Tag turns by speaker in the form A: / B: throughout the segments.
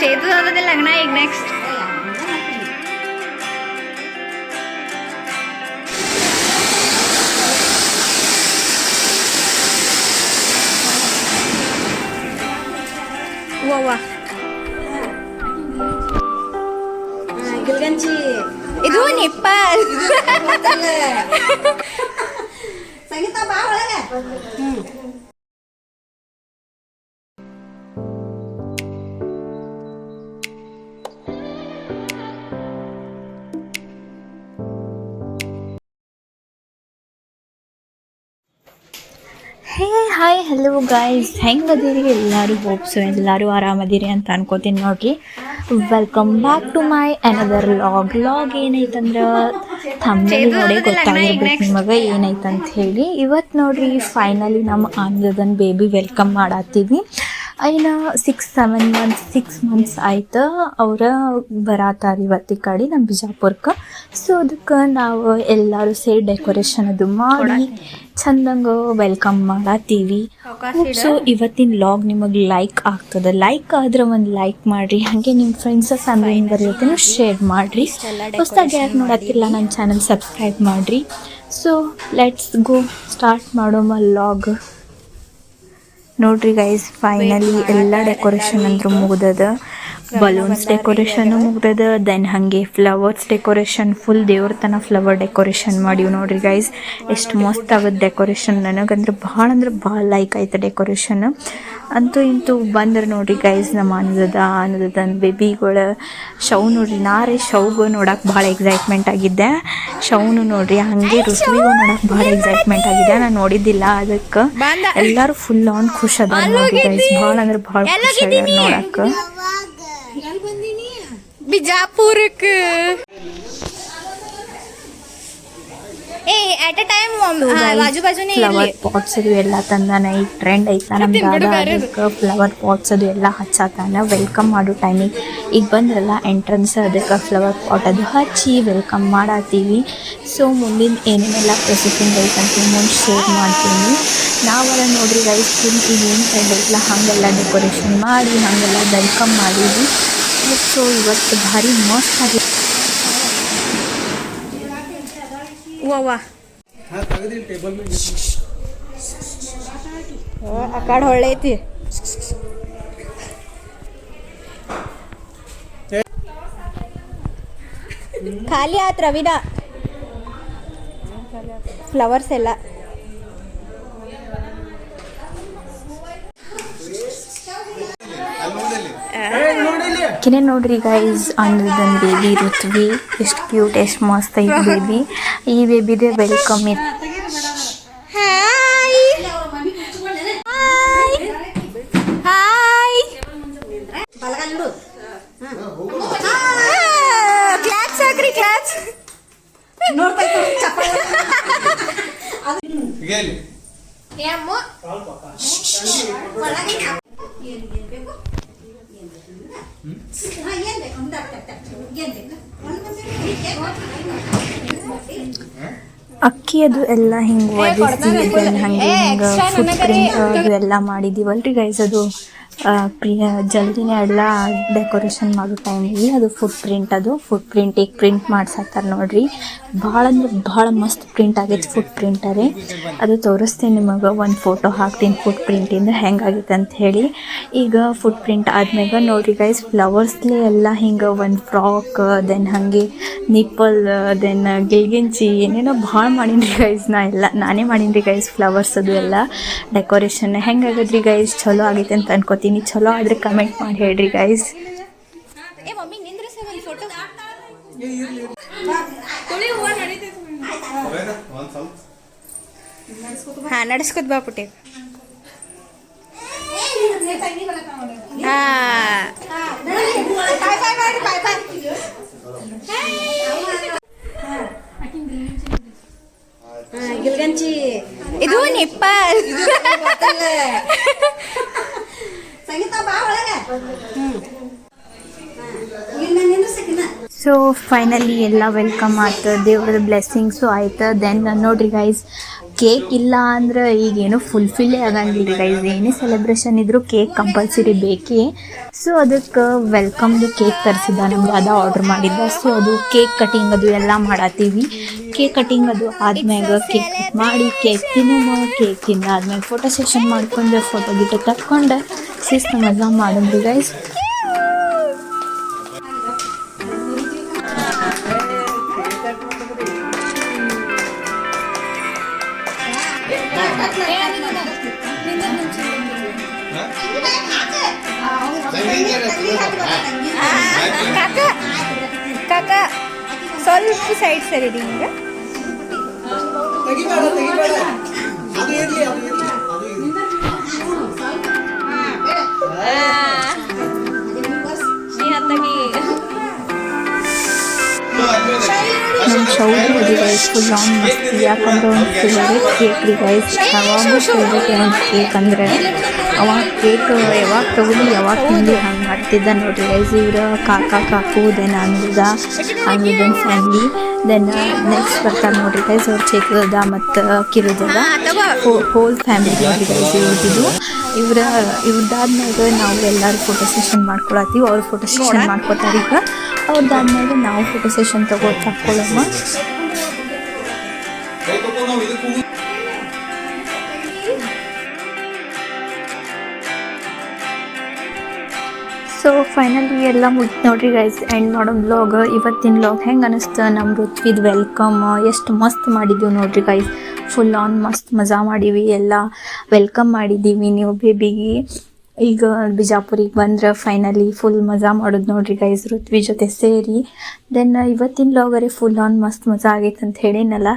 A: ಚೇತು ಅದದೇ ಲಗ್ನ ಈಗ ನೆಕ್ಸ್ಟ್ ವಾ
B: ಗಿಲ್ಗಂಚಿ
A: ಇದು nipple hey hi hello guys ಹೆಂಗದಿರಿ ಎಲ್ಲರೂ ಹೋಪ್ಸು ಎಲ್ಲರೂ ಆರಾಮದಿರಿ ಅಂತ ಅನ್ಕೋತೀನಿ ನೋಡ್ರಿ. Welcome back to my another vlog vlog ಏನೈತಂದ್ರೆ ತಮ್ಮಲ್ಲಿ ನೋಡಿ ಗೊತ್ತಾಗಿರ್ಬೇಕು ನಿಮಗೆ ಏನೈತಂತ ಹೇಳಿ. ಇವತ್ತು ನೋಡ್ರಿ ಫೈನಲಿ ನಮ್ಮ ಆನಂದದನ್ ಬೇಬಿ ವೆಲ್ಕಮ್ ಮಾಡತ್ತೀವಿ. ಇನ್ನು six seven months six months ಆಯ್ತು. ಅವ್ರ ಬರಾತಾರ ಇವತ್ತಿ ಕಡೆ ನಮ್ಮ ಬಿಜಾಪುರಕ್ಕೆ ಸೊ ಅದಕ್ಕೆ ನಾವು ಎಲ್ಲರೂ ಸೇರಿ ಡೆಕೋರೇಷನ್ ಅದು ಮಾಡಿ ಚಂದಂಗ ವೆಲ್ಕಮ್ ಮಾಡತ್ತೀವಿ ಸೊ ಇವತ್ತಿನ ಲಾಗ್ ನಿಮಗೆ ಲೈಕ್ ಆಗ್ತದೆ. ಲೈಕ್ ಆದ್ರೆ ಒಂದು ಲೈಕ್ ಮಾಡ್ರಿ. ಹಾಗೆ ನಿಮ್ಮ ಫ್ರೆಂಡ್ಸ್ ಫ್ಯಾಮಿಲಿ ಮೆಂಬರ್ ಜೊತೆ ಶೇರ್ ಮಾಡಿರಿ. ಹೊಸದಾಗಿ ಯಾರು ನೋಡತ್ತಿಲ್ಲ ನನ್ನ ಚಾನಲ್ ಸಬ್ಸ್ಕ್ರೈಬ್ ಮಾಡಿರಿ. ಸೊ ಲೆಟ್ಸ್ ಗೋ ಸ್ಟಾರ್ಟ್ ಮಾಡೋಮ ಲಾಗ್ ನೋಡ್ರಿ ಗೈಸ್ ಫೈನಲಿ ಎಲ್ಲ ಡೆಕೋರೇಷನ್ ಅಂದ್ರೂ ಮುಗ್ದದ. ಬಲೂನ್ಸ್ ಡೆಕೋರೇಷನ್ ಮುಗ್ದದ ದೆನ್ ಹಂಗೆ ಫ್ಲವರ್ಸ್ ಡೆಕೋರೇಷನ್ ಫುಲ್ ದೇವ್ರ ತನ ಫ್ಲವರ್ ಡೆಕೋರೇಷನ್ ಮಾಡಿವ್ ನೋಡ್ರಿ ಗೈಸ್ ಎಷ್ಟು ಮಸ್ತ್ ಆಗುತ್ತೆ ಡೆಕೋರೇಷನ್ ನನಗಂದ್ರೆ ಭಾಳ ಅಂದ್ರೆ ಭಾಳ ಲೈಕ್ ಆಯ್ತು ಡೆಕೋರೇಷನ್ ಅಂತೂ ಇಂತೂ ಬಂದ್ರೆ ನೋಡ್ರಿ ಗೈಸ್ ನಮ್ಮ ಅನ್ನದದ ಅನ್ನದದ ಬೇಬಿಗಳ ಶವ್ ನೋಡ್ರಿ ನಾರೇ ಶೌಗೂ ನೋಡಕ್ಕೆ ಭಾಳ ಎಕ್ಸೈಟ್ಮೆಂಟ್ ಆಗಿದ್ದೆ. ಶೌನು ನೋಡ್ರಿ ಹಂಗೆ ಋತುವಿಗೂ ನೋಡಕ್ಕೆ ಭಾಳ ಎಕ್ಸೈಟ್ಮೆಂಟ್ ಆಗಿದೆ ನಾನು ನೋಡಿದ್ದಿಲ್ಲ ಅದಕ್ಕೆ. ಎಲ್ಲರೂ ಫುಲ್ ಆನ್ ಖುಷ್ ಅದ ನೋಡ್ರಿ ಗೈಸ್ ಭಾಳ ಅಂದ್ರೆ ಭಾಳ ಖುಷಿ ಆಗ್ಯಾರ ನೋಡಕ್ಕೆ ಬಿಜಾಪುರಕ್ಕೆ. ಏ ಅಟ್ ಅ ಟೈಮ್ ಬಾಜುನೇ ಫ್ಲವರ್ ಪಾಟ್ಸ್ ಅದು ಎಲ್ಲ ತಂದಾನ ಈಗ ಟ್ರೆಂಡ್ ಐತಾ ನಮ್ಮ ದಾದ ಅದಕ್ಕೆ ಫ್ಲವರ್ ಪಾಟ್ಸ್ ಅದು ಎಲ್ಲ ಹಚ್ಚಾತಾನ ವೆಲ್ಕಮ್ ಮಾಡೋ ಟೈಮಿಗೆ ಈಗ ಬಂದ್ರಲ್ಲ ಎಂಟ್ರೆನ್ಸ್ ಅದಕ್ಕೆ ಫ್ಲವರ್ ಪಾಟ್ ಅದು ಹಚ್ಚಿ ವೆಲ್ಕಮ್ ಮಾಡತ್ತೀವಿ ಸೊ ಮುಂದಿನ ಏನೇನೆಲ್ಲ ಪ್ರೊಸೆಸಿಂಗ್ ಐತಂತ ಮುಂದೆ ಶೇರ್ ಮಾಡ್ತೀನಿ. ನಾವೆಲ್ಲ ನೋಡ್ರಿ ರೈಸ್ ಈಗ ಏನು ಟ್ರೆಂಡ್ ಐತಲ್ಲ ಹಾಗೆಲ್ಲ ಡೆಕೋರೇಷನ್ ಮಾಡಿ ಹಾಗೆಲ್ಲ ವೆಲ್ಕಮ್ ಮಾಡಿದ್ವಿ. ಸೊ, ಇವತ್ತು ಭಾರಿ ಮಸ್ತ್ ಆಗಿ ವಾ ಆ ಕಡೆ ಹೊಳ್ಳೆ ಐತಿ. ಖಾಲಿ ಆತ್ ರವಿನ. ಫ್ಲವರ್ಸ್ ಎಲ್ಲ. ಕಿನೆ ನೋಡ್ರಿ ಗೈಸ್ ಅನ್ನದನ್ ಬೇಬಿ ಋತ್ವಿ. ಎಷ್ಟು ಕ್ಯೂಟ್ ಎಷ್ಟು ಮಸ್ತ್ ಐತಿ ಬೇಬಿ ಈ ಬೇಬಿದೆ ವೆಲ್ಕಮ್ ಇತ್ತು ಹಾಯ್ ಹಾಯ್
B: ಬಲಗಲ್ಲು
A: ಕ್ಲಾಪ್ಸ್ ಹಾಕ್ರಿ ಕ್ಲಾಪ್ಸ್
B: ನೋಡ್ತಾ ಇತ್ತು ಚಪ್ಪಾಳೆ ಒಳಗೆ ಏನ್ ಏನ್ ಬೇಕು ಏನ್ ಬೇಕು ಹಾ ಏನ್ ಬೇಕು ಒಂದು ಅರ್ಥ ಅರ್ಥ ಅರ್ಥ. ಏನ್ ಬೇಕು ಒಂದು
A: ಅಕ್ಕಿ ಅದು ಎಲ್ಲ ಹಿಂಗೆ ಒದಿಸಿ ಹಂಗೆ ಎಲ್ಲ ಮಾಡಿದ್ದೀವಲ್ರಿ ಗೈಸ್ ಅದು ಪ್ರಿಯ, ಜಲ್ದಿನೇ ಎಲ್ಲ ಡೆಕೋರೇಷನ್ ಮಾಡೋ ಟೈಮಿಗೆ ಅದು ಫುಟ್ ಪ್ರಿಂಟ್ ಅದು ಫುಟ್ ಪ್ರಿಂಟ್ ಈಗ ಪ್ರಿಂಟ್ ಮಾಡ್ಸತ್ತಾರ ನೋಡ್ರಿ. ಭಾಳ ಅಂದ್ರೆ ಭಾಳ ಮಸ್ತ್ ಪ್ರಿಂಟ್ ಆಗೈತೆ ಫುಟ್ ಪ್ರಿಂಟರೇ ಅದು ತೋರಿಸ್ತೀನಿ ನಿಮಗೆ, ಒಂದು ಫೋಟೋ ಹಾಕ್ತೀನಿ ಫುಟ್ ಪ್ರಿಂಟಿಂದ ಹೆಂಗಾಗೈತೆ ಅಂತ ಹೇಳಿ. ಈಗ ಫುಟ್ ಪ್ರಿಂಟ್ ಆದ್ಮ್ಯಾಗ ನೋಡ್ರಿ ಗೈಸ್ ಫ್ಲವರ್ಸ್ಲೇ ಎಲ್ಲ ಹಿಂಗೆ ಒಂದು ಫ್ರಾಕ್ ದೆನ್ ಹಾಗೆ ನಿಪ್ಪಲ್ ದೆನ್ ಗಿಲ್ಗಿಂಚಿ ಏನೇನೋ ಭಾಳ ಮಾಡೀನಿ ಗೈಸ್ ನಾ ಎಲ್ಲ, ನಾನೇ ಮಾಡೀನಿ ರೀ ಗೈಸ್ ಫ್ಲವರ್ಸ್ ಅದು ಎಲ್ಲ. ಡೆಕೋರೇಷನ್ ಹೆಂಗಾಗದ್ರಿ ಗೈಸ್ ಚಲೋ ಆಗೈತೆ ಅಂತ ಅನ್ಕೋತೀನಿ. ಚಲೋ ಆದರೆ ಕಮೆಂಟ್ ಮಾಡಿ ಹೇಳ್ರಿ ಗೈಸ್ ಹಾಂ ನಡ್ಸ್ಕೊತ್ ಬಾ ಪುಟ್ಟಿ. ಇದು ನಿಪ್ಪಲ್
B: ಸಂಗೀತ ಬಾ ಒಳಗೆ ಇನ್ನ ನಿಂದ್ರಸಕಿನ
A: ಸೊ ಫೈನಲಿ ಎಲ್ಲ ವೆಲ್ಕಮ್ ಆಯ್ತು. ದೇವ್ರದ ಬ್ಲೆಸ್ಸಿಂಗ್ಸು ಆಯ್ತು. ದೆನ್ ನೋಡ್ರಿ ಗೈಸ್ ಕೇಕ್ ಇಲ್ಲ ಅಂದ್ರೆ ಈಗೇನು ಫುಲ್ಫಿಲ್ಲೇ ಆಗಂಗಿಲ್ಲ ಗೈಸ್ ಏನೇ ಸೆಲೆಬ್ರೇಷನ್ ಇದ್ರೂ ಕೇಕ್ ಕಂಪಲ್ಸರಿ ಬೇಕೇ. ಸೊ ಅದಕ್ಕೆ ವೆಲ್ಕಮ್ದು ಕೇಕ್ ತರಿಸಿದ್ದ ನಮ್ಗೆ ಅದ ಆರ್ಡ್ರ್ ಮಾಡಿದ್ದ. ಸೊ ಅದು ಕೇಕ್ ಕಟಿಂಗ್ ಅದು ಎಲ್ಲ ಮಾಡತ್ತೀವಿ ಕೇಕ್ ಕಟಿಂಗ್ ಅದು ಆದ್ಮ್ಯಾಗ ಕೇಕ್ ಕಟ್ ಮಾಡಿ ಕೇಕ್ ತಿನ್ನೋಣ ಕೇಕ್ ತಿಂದಾದ್ಮ್ಯಾಗ ಫೋಟೋ ಸೆಷನ್ ಮಾಡ್ಕೊಂಡು ಫೋಟೋ ಗಿಟ ತಕ್ಕೊಂಡು. ಶಿಸ್ತು ಮಜಾ ಮಾಡಿದ್ವಿ ಗೈಸ್ ಕಾಕ ಕಾಕ ಸ್ವಲ್ಪ ಸೈಡ್ ಸರಿ ಹಿಂಗೆ
C: ತೆಗಿಬೇಡ ತೆಗಿಬೇಡ
A: ಗೈಸ್ ಫುಲ್ ಆನ್ ಮಸ್ತಿ. ಯಾಕಂದ್ರೆ ಒಂದು ಫೇವ್ರೇಟ್ ಕೇಕ್ ರೀ ಗೈಸ್ ಯಾವಾಗೂ ಫೇವ್ರೇಟ್ ಕೇಕ್ ಅಂದರೆ ಅವಾಗ ಕೇಕ್ ಯಾವಾಗ ತಗೊಂಡು ಯಾವಾಗ ತಿಂದು ಹಂಗೆ ಮಾಡ್ತಿದ್ದ ನೋಡ್ರಿ ಗೈಸ್ ಇವ್ರ ಕಾಕ cock then then family then next ಬರ್ತಾರೆ ನೋಡ್ರಿ ಗೈಸ್ ಅವ್ರ ಚೇತದ ಮತ್ತು ಕಿರುದದ ಹೋಲ್ ಫ್ಯಾಮಿಲಿ ನೋಡ್ರಿ ಗೈಸ್ ಇವ್ರದ್ದು ಇವರ ಇವ್ರದ್ದಾದ್ಮೇಲೆ ನಾವು ಎಲ್ಲರೂ ಫೋಟೋ ಸೆಷನ್ ಮಾಡ್ಕೊಳತ್ತೀವಿ ಅವ್ರು ಫೋಟೋ ಸೆಷನ್ ಮಾಡ್ಕೊತಾರೆ ಈಗ ಅವ್ರದ್ದಾದ್ಮೇಲೆ ನಾವು ಫೋಟೋ ಸೆಷನ್ ತಗೋ ತಕ್ಕೊಳ್ಳಮ್ಮ ಸೊ ಫೈನಲಿ ಎಲ್ಲ ಮುಗಿದು ನೋಡ್ರಿ ಗೈಸ್ ಎಂಡ್ ಮಾಡೋ ಬ್ಲಾಗ್ ಇವತ್ತಿನ ಬ್ಲಾಗ್ ಹೆಂಗೆ ಅನಿಸ್ತು ನಮ್ಮ ಋತ್ವಿದ್ ವೆಲ್ಕಮ್ ಎಷ್ಟು ಮಸ್ತ್ ಮಾಡಿದ್ದೀವಿ ನೋಡ್ರಿ ಗೈಸ್ ಫುಲ್ ಆನ್ ಮಸ್ತ್ ಮಜಾ ಮಾಡೀವಿ ಎಲ್ಲ. ವೆಲ್ಕಮ್ ಮಾಡಿದ್ದೀವಿ ನೀವು ಬೇಬಿಗೆ ಈಗ ಬಿಜಾಪುರಿಗೆ ಬಂದ್ರೆ ಫೈನಲಿ ಫುಲ್ ಮಜಾ ಮಾಡೋದು ನೋಡ್ರಿ ಗೈಸ್ ಋತ್ವಿ ಜೊತೆ ಸೇರಿ. ದೆನ್ ಇವತ್ತಿನ ಲಾಗರೆ ಫುಲ್ ಆನ್ ಮಸ್ತ್ ಮಜಾ ಆಗೈತೆ ಅಂತ ಹೇಳಿನಲ್ಲ.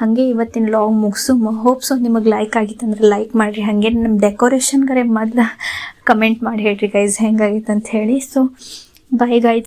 A: ಹಾಗೆ ಇವತ್ತಿನ ಲಾಗ್ ಮುಗಿಸು. ಹೋಪ್ಸು ನಿಮಗೆ ಲೈಕ್ ಆಗಿತ್ತು ಅಂದ್ರೆ ಲೈಕ್ ಮಾಡಿರಿ. ಹಾಗೆ ನಮ್ಮ ಡೆಕೋರೇಷನ್ಗರೆ ಮೊದ್ಲು ಕಮೆಂಟ್ ಮಾಡಿ ಹೇಳ್ರಿ ಗೈಸ್ ಹೆಂಗಾಗಿತ್ತು ಅಂತ ಹೇಳಿ. So bye guys